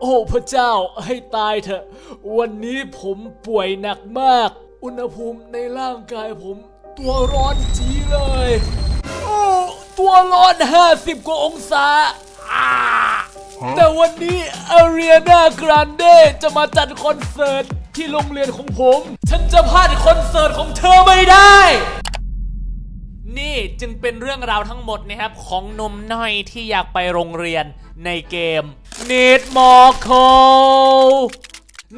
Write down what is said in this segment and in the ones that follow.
โอ้พระเจ้าให้ตายเถอะ วันนี้ผมป่วยหนักมาก อุณหภูมิในร่างกายผม ตัวร้อนจีเลย โอ้ ตัวร้อน 50 กว่าองศา แต่วันนี้อารีนากรานเดจะมาจัดคอนเสิร์ตที่โรงเรียนของผม ฉันจะพลาดคอนเสิร์ตของเธอไม่ได้ นี่จึงเป็นเรื่องราวทั้งหมดนะครับ ของนมน้อยที่อยากไปโรงเรียนในเกม Need More Cold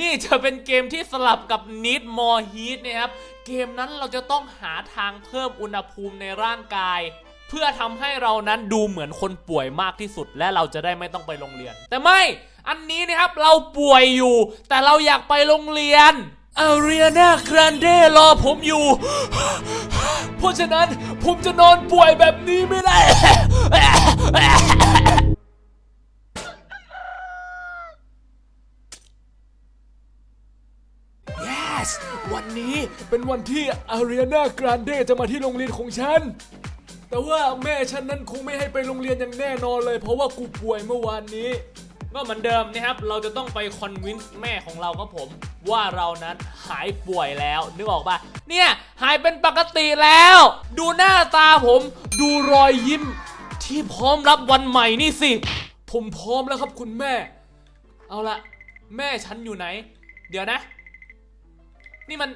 นี่จะเป็นเกมที่สลับกับ Need More Heat นะครับ เกมนั้นเราจะต้องหาทางเพิ่มอุณหภูมิในร่างกาย เพื่อทำให้เรานั้นดูเหมือนคนป่วยมากที่สุด และเราจะได้ไม่ต้องไปโรงเรียน แต่ไม่ อันนี้นะครับเราป่วยอยู่ แต่เราอยากไปโรงเรียน อาเรียนาครานเดรอผมอยู่ เพราะฉะนั้นผมจะนอนป่วยแบบนี้ไม่ได้ yes วันนี้เป็นวันที่อารีนากรานเดจะมาที่โรงเรียนของฉัน แต่ว่าแม่ฉันนั้นคงไม่ให้ไปโรงเรียนอย่างแน่นอนเลย เพราะว่ากูป่วยเมื่อวานนี้ ก็เหมือนเดิมนะครับ เราจะต้องไปคอนวินส์แม่ของเราครับผม ว่าเรานั้นหายป่วยแล้ว นึกออกปะเนี่ยหายเป็นปกติแล้ว ดูหน้าตาผม ดูรอยยิ้ม ที่พร้อมรับวันใหม่นี่สิ ผมพร้อมแล้วครับคุณแม่ เอาละแม่ฉันอยู่ไหน เดี๋ยวนะ นี่มัน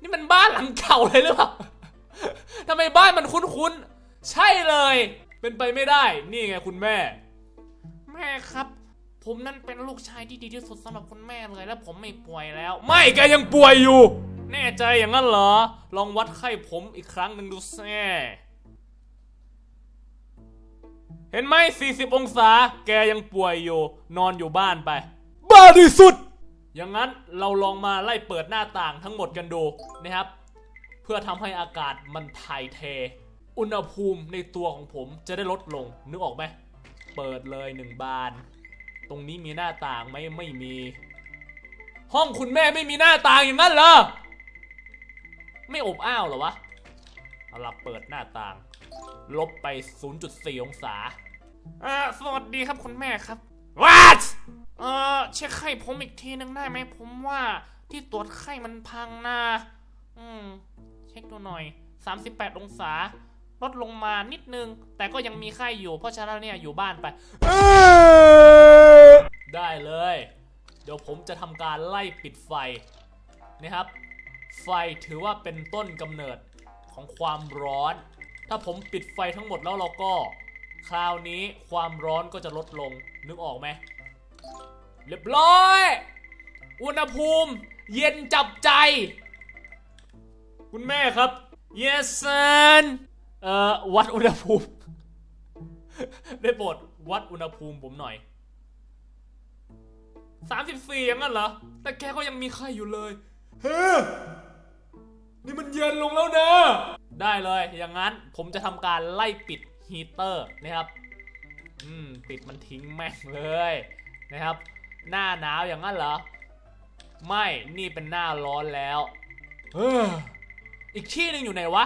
นี่มันบ้านหลังเก่าเลยหรือเปล่าทำไมบ้านมันคุ้นๆ ใช่เลย เป็นไปไม่ได้ นี่ไงคุณแม่ ม่ครับ ผมนั่นเป็นลูกชายที่ดีที่สุดสำหรับคุณแม่เลยและผมไม่ป่วยแล้ว ไม่แกยังป่วยอยู่ แน่ใจอย่างนั้นเหรอ ลองวัดไข้ผมอีกครั้งหนึ่งดูแซ่เห็นไหม40 องศา แกยังป่วยอยู่ นอนอยู่บ้านไป บ้าที่สุด อย่างนั้นเราลองมาไล่เปิดหน้าต่างทั้งหมดกันดูนะครับ เพื่อทำให้อากาศมันถ่ายเท อุณหภูมิในตัวของผมจะได้ลดลงนึกออกไหม เปิดเลยหนึ่งบาน ตรงนี้มีหน้าต่างไหมไม่มี ห้องคุณแม่ไม่มีหน้าต่างอย่างนั้นเหรอ ไม่อบอ้าวเหรอวะเอาละเปิดหน้าต่าง ลบไป 0.4 องศาอ่าสวัสดีครับคุณแม่ครับ What เอ่อเช็คไข้ผมอีกทีนึงได้ไหมผมว่าที่ตรวจไข้มันพังนะ อืม เช็คดูหน่อย 38 องศา ลดลงมานิดนึง แต่ก็ยังมีไข้อยู่ เพราะฉะนั้นเนี่ยอยู่บ้านไป ได้เลย เดี๋ยวผมจะทำการไล่ปิดไฟนะครับ ไฟถือว่าเป็นต้นกำเนิดของความร้อน ถ้าผมปิดไฟทั้งหมดแล้วเราก็ คราวนี้ความร้อนก็จะลดลงนึกออกไหมเรียบร้อย อุณหภูมิ เย็นจับใจ คุณแม่ครับ yes son เอ่อวัดอุณหภูมิ ได้โปรดวัดอุณหภูมิผมหน่อย34อย่างนั้นเหรอ แต่แกก็ยังมีไข้อยู่เลยเฮ้ยนี่มันเย็นลงแล้วนะ ได้เลย อย่างนั้นผมจะทำการไล่ปิดฮีเตอร์นะครับ อืม ปิดมันทิ้งแม่งเลยนะครับ หน้าหนาวอย่างนั้นเหรอ ไม่ นี่เป็นหน้าร้อนแล้วเฮ้ออีกที่หนึ่งอยู่ไหนวะ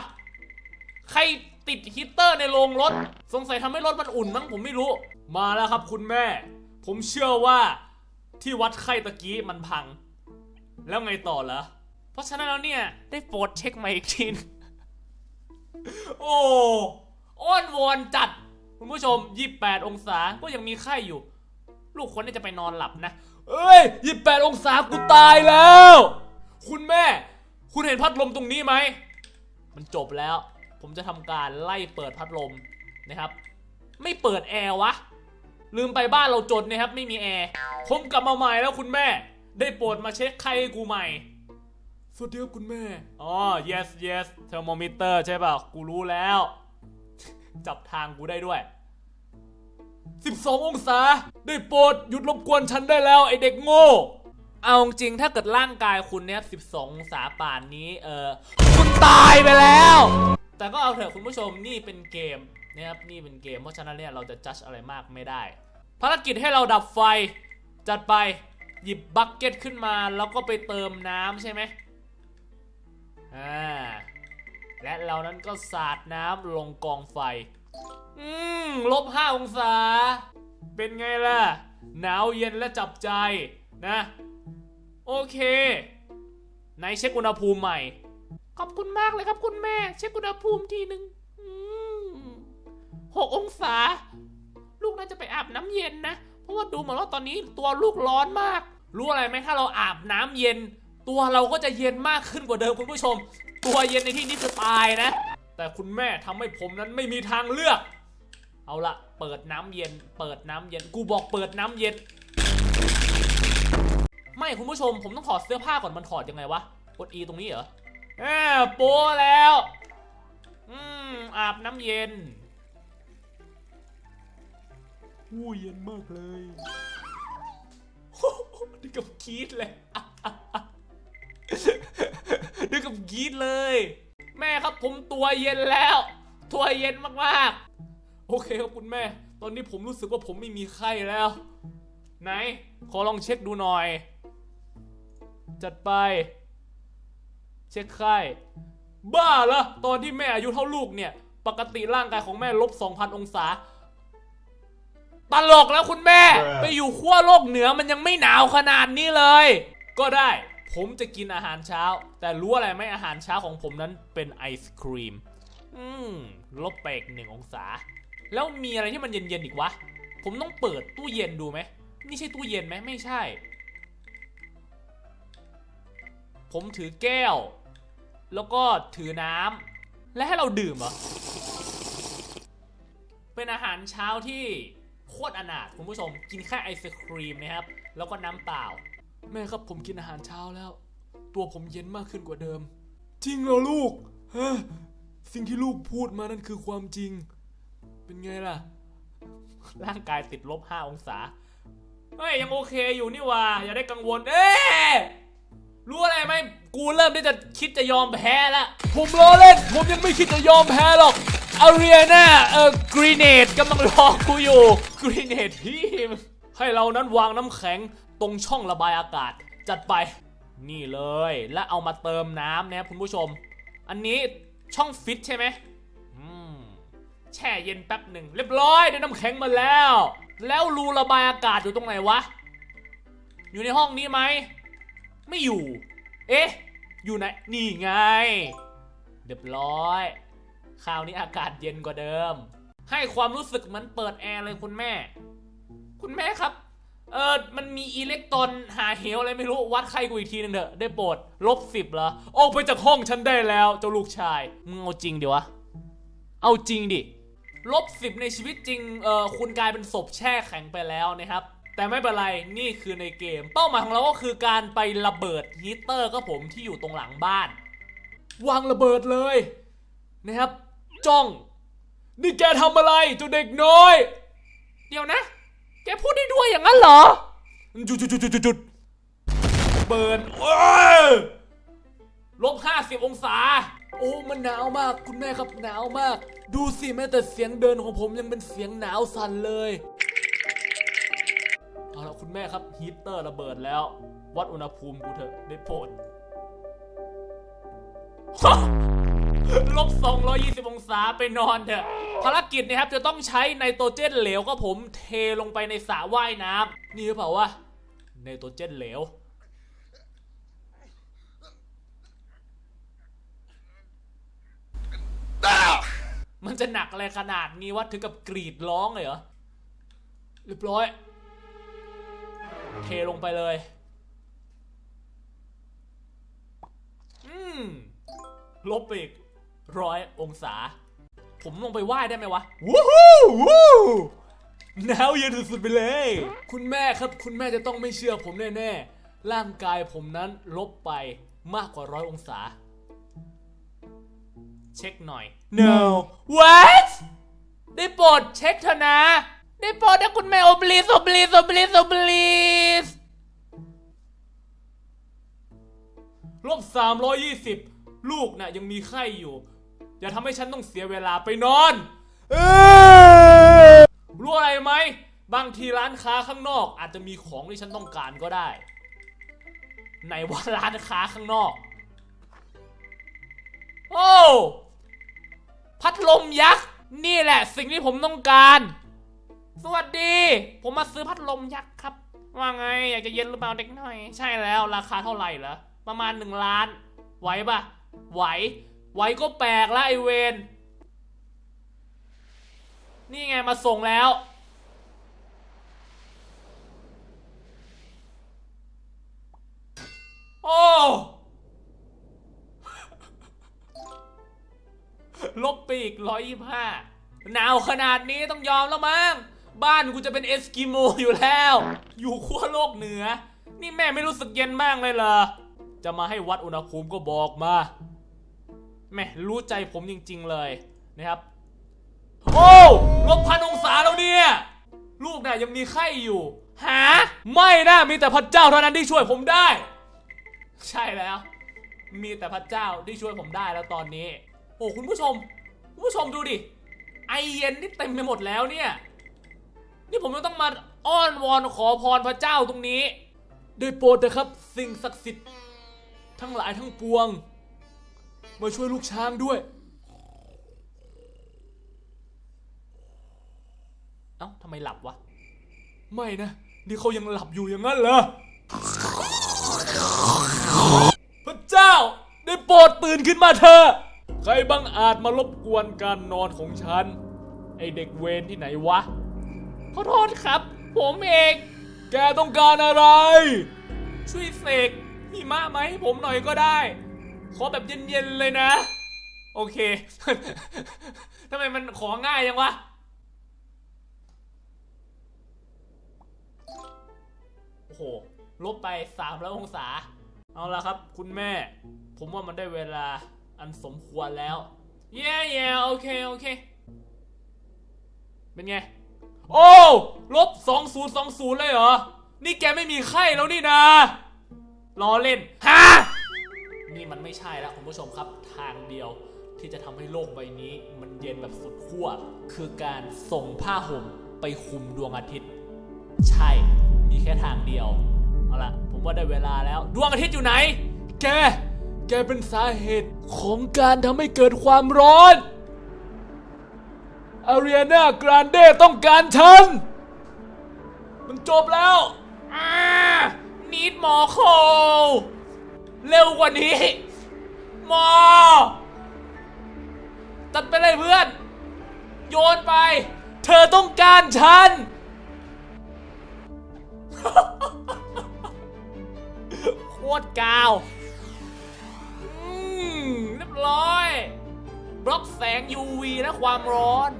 ใครติดฮีตเตอร์ในโรงรถ สงสัยทำให้รถมันอุ่นมั้งผมไม่รู้ มาแล้วครับคุณแม่ ผมเชื่อว่าที่วัดไข้ตะกี้มันพัง แล้วไงต่อเหรอเพราะฉะนั้นแล้วเนี่ย ได้โปรดเช็คมาอีกทีนโอ้อ้อนวอนจัด คุณผู้ชม 28 องศาก็ยังมีไข้อยู่ ลูกคนนี้จะไปนอนหลับนะ เอ้ย 28 องศากูตายแล้ว คุณแม่ คุณเห็นพัดลมตรงนี้ไหม มันจบแล้ว ผมจะทำการไล่เปิดพัดลมนะครับ ไม่เปิดแอร์วะ ลืมไปบ้านเราจนนะครับ ไม่มีแอร์ผมกลับมาใหม่แล้วคุณแม่ ได้โปรดมาเช็คไข้ให้กูใหม่สวัสดีครับคุณแม่ อ๋อ yes yes thermometer ใช่ป่ะ กูรู้แล้ว จับทางกูได้ด้วย 12 องศา ได้โปรดหยุดรบกวนฉันได้แล้ว ไอเด็กโง่ เอาจริงถ้าเกิดร่างกายคุณเนี่ย 12 องศาป่านนี้ เออคุณตายไปแล้ว แต่ก็เอาเถอะคุณผู้ชมนี่เป็นเกมนะครับนี่เป็นเกม เพราะฉะนั้นเนี่ยเราจะจัดอะไรมากไม่ได้ ภารกิจให้เราดับไฟจัดไปหยิบบักเก็ตขึ้นมาแล้วก็ไปเติมน้ำใช่ไหมอ่าและเรานั้นก็สาดน้ำลงกองไฟ อืมลบห้าองศา เป็นไงล่ะ หนาวเย็นและจับใจนะ โอเคไหนเช็คอุณหภูมิใหม่ ขอบคุณมากเลยครับคุณแม่ เช็คอุณหภูมิทีหนึ่งหกองศา ลูกน่าจะไปอาบน้ำเย็นนะ เพราะว่าดูเหมือนว่าตอนนี้ตัวลูกร้อนมาก รู้อะไรไหมถ้าเราอาบน้ำเย็น ตัวเราก็จะเย็นมากขึ้นกว่าเดิมคุณผู้ชม ตัวเย็นในที่นี้คือตายนะ แต่คุณแม่ทำให้ผมนั้นไม่มีทางเลือก เอาละเปิดน้ำเย็น เปิดน้ำเย็น กูบอกเปิดน้ำเย็น ไม่คุณผู้ชมผมต้องถอดเสื้อผ้าก่อนมันถอดยังไงวะ กด E ตรงนี้เหรอแหมโป้แล้ว อืมอาบน้ำเย็นอู้เย็นมากเลยนึกกับกรีดเลยนึกกับกรีดเลย แม่ครับผมตัวเย็นแล้ว ตัวเย็นมากๆ โอเคครับคุณแม่ ตอนนี้ผมรู้สึกว่าผมไม่มีไข้แล้ว ไหน ขอลองเช็คดูหน่อย จัดไป เช็คไข้บ้าเหรอตอนที่แม่อายุเท่าลูกเนี่ย ปกติร่างกายของแม่ลบ2,000 องศา ตลกแล้วคุณแม่ ไปอยู่ขั้วโลกเหนือมันยังไม่หนาวขนาดนี้เลย ก็ได้ ผมจะกินอาหารเช้า แต่รู้อะไรไหมอาหารเช้าของผมนั้นเป็นไอศครีม อืมลบไปอีกหนึ่งองศา แล้วมีอะไรที่มันเย็นๆอีกวะ ผมต้องเปิดตู้เย็นดูไหม นี่ใช่ตู้เย็นไหมไม่ใช่ ผมถือแก้ว แล้วก็ถือน้ำและให้เราดื่มเหรอ เป็นอาหารเช้าที่โคตรอนาถคุณผู้ชมกินแค่ไอศครีมนะครับ แล้วก็น้ำเปล่า แม่ครับผมกินอาหารเช้าแล้ว ตัวผมเย็นมากขึ้นกว่าเดิม จริงเหรอลูกฮะสิ่งที่ลูกพูดมานั่นคือความจริง เป็นไงล่ะ ร่างกายติดลบ5องศาเฮ้ยยังโอเคอยู่นี่ว่า อย่าได้กังวล เอ๊ะ รู้อะไรไหมกูเริ่มที่จะคิดจะยอมแพ้แล้ว ผมล้อเล่น ผมยังไม่คิดจะยอมแพ้หรอกอารีนาเออกรีเนดกำลังรอกูอยู่กรีเนดทีมให้เรานั้นวางน้ำแข็งตรงช่องระบายอากาศ จัดไป นี่เลย และเอามาเติมน้ำนะครับคุณผู้ชม อันนี้ช่องฟิตใช่ไหมอืมแช่เย็นแป๊บหนึ่งเรียบร้อยได้น้ำแข็งมาแล้ว แล้วรูระบายอากาศอยู่ตรงไหนวะ อยู่ในห้องนี้ไหม ไม่อยู่ เอ๊ะ อยู่ไหน นี่ไงเรียบร้อย คราวนี้อากาศเย็นกว่าเดิม ให้ความรู้สึกเหมือนเปิดแอร์เลยคุณแม่ คุณแม่ครับ เออมันมีอิเล็กตรอนหาเหวอะไรไม่รู้ วัดไข้กูอีกทีนึงเถอะ ได้โปรด ลบสิบเหรอ ออกไปจากห้องฉันได้แล้ว เจ้าลูกชาย มึงเอาจริงดิวะ เอาจริงดิลบสิบในชีวิตจริง เออคุณกลายเป็นศพแช่แข็งไปแล้วนะครับ แต่ไม่เป็นไร นี่คือในเกม เป้าหมายของเราก็คือการไประเบิดฮีตเตอร์ก็ผมที่อยู่ตรงหลังบ้าน วางระเบิดเลยนะครับ จ้อง นี่แกทำอะไรเจ้าเด็กน้อย เดี๋ยวนะ แกพูดได้ด้วยอย่างนั้นเหรอ จุดจุดจุดจุดจุดเบิร์นโอ้ยลบห้าสิบองศา โอ้มันหนาวมากคุณแม่ครับหนาวมาก ดูสิแม้แต่เสียงเดินของผมยังเป็นเสียงหนาวสั่นเลยเอาละ คุณแม่ครับฮีตเตอร์ระเบิดแล้ว วัดอุณหภูมิกูเถอะได้โปรดลบ220 องศาไปนอนเถอะ ภารกิจนะครับจะต้องใช้ไนโตรเจนเหลวก็ผมเทลงไปในสระว่ายน้ำนี่หรือเปล่าวะไนโตรเจนเหลวมันจะหนักอะไรขนาดนี้วะถึงกับกรีดร้องเลยเหรอเรียบร้อย เทลงไปเลย อืม ลบไปอีกร้อยองศา ผมลงไปไหว้ได้ไหมวะ วู้ฮู้วู้หนาวเย็นสุดๆไปเลย คุณแม่ครับ คุณแม่จะต้องไม่เชื่อผมแน่ๆ ร่างกายผมนั้นลบไปมากกว่าร้อยองศา เช็คหน่อย no what ได้โปรดเช็คเถอะนะ ได้โปรดนะคุณแม่โอบลีสโอบลีสโอบลีสโอบลีสลบ320ลูกน่ะยังมีไข้อยู่ อย่าทำให้ฉันต้องเสียเวลาไปนอน เออรู้อะไรไหม บางทีร้านค้าข้างนอก อาจจะมีของที่ฉันต้องการก็ได้ ไหนว่าร้านค้าข้างนอก โอ้ พัดลมยักษ์ นี่แหละสิ่งที่ผมต้องการ สวัสดี ผมมาซื้อพัดลมยักษ์ครับ ว่าไงอยากจะเย็นหรือเปล่าเด็กหน่อย ใช่แล้วราคาเท่าไหร่เหรอ ประมาณหนึ่งล้าน ไหวปะไหว ไหวก็แปลกละไอเวนนี่ไงมาส่งแล้ว โอ้ลบปีกร้อยยี่ห้าหนาวขนาดนี้ต้องยอมแล้วมั้ง บ้านกูจะเป็นเอสกิโมอยู่แล้ว อยู่ขั้วโลกเหนือ นี่แม่ไม่รู้สึกเย็นบ้างเลยเหรอ จะมาให้วัดอุณหภูมิก็บอกมา แม่รู้ใจผมจริง ๆเลยนะครับ โอ้ลบพันองศาแล้วเนี่ย ลูกน่ะยังมีไข้อยู่ หา ไม่นะมีแต่พระเจ้าเท่านั้นที่ช่วยผมได้ ใช่แล้ว มีแต่พระเจ้าที่ช่วยผมได้แล้วตอนนี้ โอ้คุณผู้ชม คุณผู้ชมดูดิ ไอเย็นนี่เต็มไปหมดแล้วเนี่ย นี่ผมจะต้องมาอ้อนวอนขอพรพระเจ้าตรงนี้ได้โปรดนะครับ สิ่งศักดิ์สิทธิ์ทั้งหลายทั้งปวง มาช่วยลูกช้างด้วย เอ้าทำไมหลับวะ ไม่นะ นี่เขายังหลับอยู่อย่างนั้นเหรอ พระเจ้า ได้โปรดตื่นขึ้นมาเถอะใครบังอาจมารบกวนการนอนของฉัน ไอเด็กเวรที่ไหนวะ ขอโทษครับ ผมเอง แกต้องการอะไร ช่วยเสกหิมะมาให้ผมหน่อยก็ได้ ขอแบบเย็นๆเลยนะ โอเค ทำไมมันของ่ายยังวะ โอ้โห ลบไป3แล้วองศา เอาละครับ คุณแม่ ผมว่ามันได้เวลาอันสมควรแล้ว เย่เย่โอเค โอเค เป็นไง โอ้ลบ2020 เลยเหรอ นี่แกไม่มีไข้แล้วนี่นะล้อเล่นฮะนี่มันไม่ใช่แล้วคุณผู้ชมครับ ทางเดียวที่จะทำให้โลกใบนี้ มันเย็นแบบสุดขั้วคือการส่งผ้าห่มไปคุมดวงอาทิตย์ ใช่ มีแค่ทางเดียว เอาละผมว่าได้เวลาแล้ว ดวงอาทิตย์อยู่ไหน แก แกเป็นสาเหตุของการทำให้เกิดความร้อน อารีนากรานเดต้องการฉัน มันจบแล้วอ่านีดหมอโคเร็วกว่านี้ หมอ ตัดไปเลยเพื่อน โยนไป เธอต้องการฉัน โคตรกาวเรียบร้อย บล็อกแสง UV และความร้อน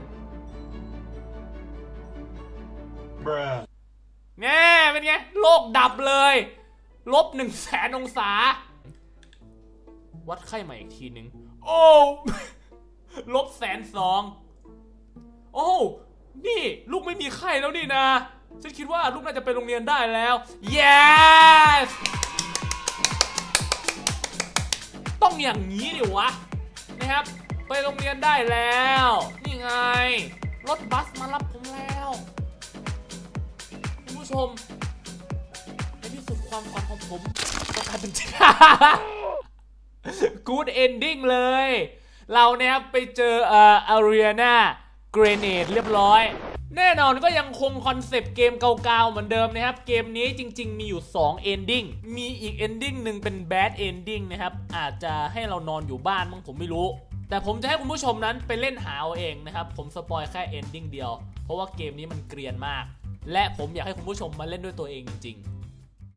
แง่เป็นไง โลกดับเลย ลบหนึ่งแสนองศา วัดไข้ใหม่อีกทีหนึ่งโอ้ลบแสนสอง โอ้ นี่ ลูกไม่มีไข้แล้วนี่นะ ฉันคิดว่าลูกน่าจะไปโรงเรียนได้แล้ว yes ต้องอย่างนี้ดิวะ นะครับ ไปโรงเรียนได้แล้ว นี่ไง รถบัสมารับผม ผู้ชมในที่สุดความฝันของผมก็กลายเป็นจริง Good ending เลย เราเนี่ยครับไปเจอเอ่ออารีนาเกรเนดเรียบร้อย แน่นอนก็ยังคงคอนเซปต์เกมเก่าๆเหมือนเดิมนะครับ เกมนี้จริง ๆ มีอยู่2 ending มีอีก ending หนึ่งเป็น bad ending นะครับ อาจจะให้เรานอนอยู่บ้านมั้งผมไม่รู้ แต่ผมจะให้คุณผู้ชมนั้นไปเล่นหาเอาเองนะครับ ผมสปอยแค่ ending เดียว เพราะว่าเกมนี้มันเกรียนมาก และผมอยากให้คุณผู้ชมมาเล่นด้วยตัวเองจริง